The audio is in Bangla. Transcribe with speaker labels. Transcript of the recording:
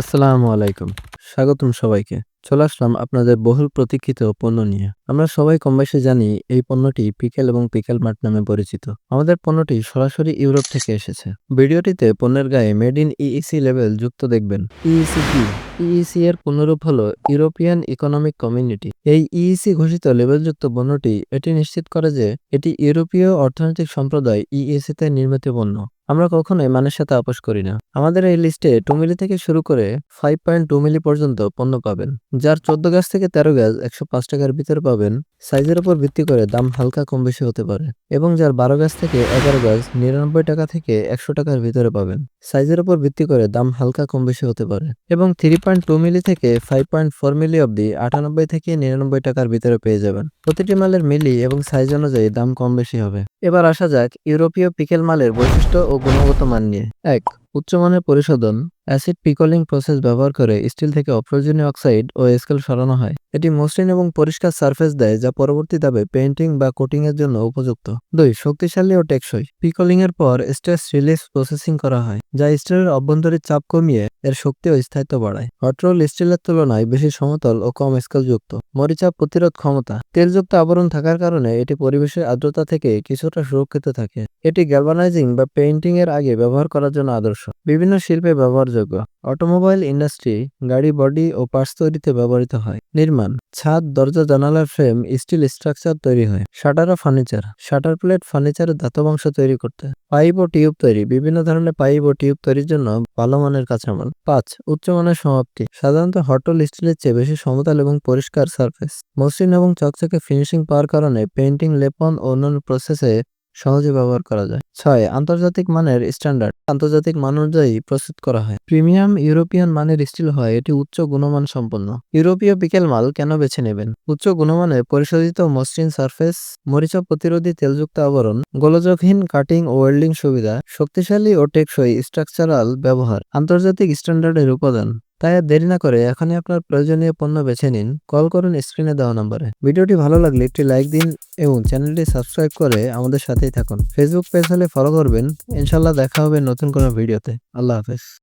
Speaker 1: আসসালামু আলাইকুম। স্বাগতম সবাইকে। চলে আসলাম আপনাদের বহুল প্রতীক্ষিত পণ্য নিয়ে। আমরা সবাই কমবেশি জানি এই পণ্যটি পিকেল এবং পিকেল মার্ট নামে পরিচিত। আমাদের পণ্যটি সরাসরি ইউরোপ থেকে এসেছে। ভিডিওটিতে পণ্যের গায়ে মেড ইন ইইসি লেভেল যুক্ত দেখবেন। ইইসি কি? ইইসি এর পুনরূপ হলো ইউরোপিয়ান ইকোনমিক কমিউনিটি। এই ইইসি ঘোষিত লেবেলযুক্ত পণ্যটি এটি নিশ্চিত করে যে এটি ইউরোপীয় অর্থনৈতিক সম্প্রদায় ইইসি তে নির্মিত পণ্য। আমরা কখনোই মানের সাথে আপোষ করি না। আমাদের এই লিস্টে টু মিলি থেকে শুরু করে ফাইভ পয়েন্ট টু মিলি পর্যন্ত পণ্য পাবেন। যার চোদ্দ গাছ থেকে তেরো গাছ একশো পাঁচ টাকার ভিতরে পাবেন। সাইজের উপর ভিত্তি করে দাম হালকা কম বেশি হতে পারে। এবং যার বারো গাছ থেকে এগারো গাছ নিরানব্বই টাকা থেকে একশো টাকার ভিতরে পাবেন। সাইজের উপর ভিত্তি করে দাম হালকা কম বেশি হতে পারে। এবং থ্রি পয়েন্ট টু মিলি থেকে ফাইভ পয়েন্ট ফোর মিলি অব্দি আটানব্বই থেকে নিরানব্বই টাকার ভিতরে পেয়ে যাবেন। প্রতিটি মালের মিলি এবং সাইজ অনুযায়ী দাম কম বেশি হবে। এবার আসা যাক ইউরোপীয় পিকেল মালের বৈশিষ্ট্য ও গুণগত মান নিয়ে। এক উচ্চমানের পরিশোধন অ্যাসিড পিকলিং প্রসেস ব্যবহার করে স্টিল থেকে অপ্রয়োজনীয় অক্সাইড ও স্কেল সরানো হয়। এটি মসৃণ এবং পরিষ্কার সারফেস দেয়, যা পরবর্তী ধাপে পেইন্টিং বা কোটিং এর জন্য উপযুক্ত। দুই, শক্তিশালী ও টেকসই। পিকলিং এর পর স্ট্রেস রিলিজ প্রসেসিং করা হয়, যা স্টিলের অভ্যন্তরীণ চাপ কমিয়ে এর শক্তি ও স্থায়িত্ব বাড়ায়। হটরোল স্টিলের তুলনায় বেশি সমতল ও কম স্কেলযুক্ত। মরিচাপ প্রতিরোধ ক্ষমতা। তেলযুক্ত আবরণ থাকার কারণে এটি পরিবেশের আর্দ্রতা থেকে কিছুটা সুরক্ষিত থাকে। এটি গ্যালভানাইজিং বা পেইন্টিং এর আগে ব্যবহার করার জন্য আদর্শ। বিভিন্ন শিল্পে ব্যবহারযোগ্য অটোমোবাইল ইন্ডাস্ট্রি, গাড়ি, বডি ও পার্টস তৈরিতে ব্যবহৃত হয়। নির্মাণ, ছাদ, দরজা, জানালার ফ্রেম, স্টিল স্ট্রাকচার তৈরি হয়। শাটার ও ফার্নিচার, শাটার প্লেট ফার্নিচারের ধাতব অংশ তৈরি করতে। পাইপ ও টিউব তৈরি, বিভিন্ন ধরনের পাইপ ও টিউব তৈরির জন্য ভালো মানের কাঁচামাল। পাঁচ উচ্চমানের সমাপ্তি, সাধারণত হটল স্টিলের চেয়ে বেশি সমতল এবং পরিষ্কার সারফেস। মসৃণ এবং চকচকে ফিনিশিং পাওয়ার কারণে পেইন্টিং, লেপন ও অন্যান্য প্রসেসে সহজে ব্যবহার করা যায়। ছয়, আন্তর্জাতিক মানের স্ট্যান্ডার্ড আন্তর্জাতিক মান অনুযায়ী প্রস্তুত করা হয়। প্রিমিয়াম ইউরোপিয়ান মানের স্টিল হয়, এটি উচ্চ গুণমান সম্পন্ন। ইউরোপীয় বিকেল মাল কেন বেছে নেবেন? উচ্চ গুণমানের পরিশোধিত মসৃণ সারফেস, মরিচা প্রতিরোধী তেলযুক্ত আবরণ, গোলযোগহীন কাটিং ও ওয়েল্ডিং সুবিধা, শক্তিশালী ও টেকসই স্ট্রাকচারাল ব্যবহার, আন্তর্জাতিক স্ট্যান্ডার্ডের উপাদান। তাই আর দেরি না করে এখনই আপনার প্রয়োজনীয় পণ্য বেছে নিন। কল করুন স্ক্রিনে দেওয়া নম্বরে। ভিডিওটি ভালো লাগলে একটি লাইক দিন এবং চ্যানেলটি সাবস্ক্রাইব করে আমাদের সাথেই থাকুন। ফেসবুক পেজ হলে ফলো করবেন। ইনশাল্লাহ দেখা হবে নতুন কোনো ভিডিওতে। আল্লাহ হাফেজ।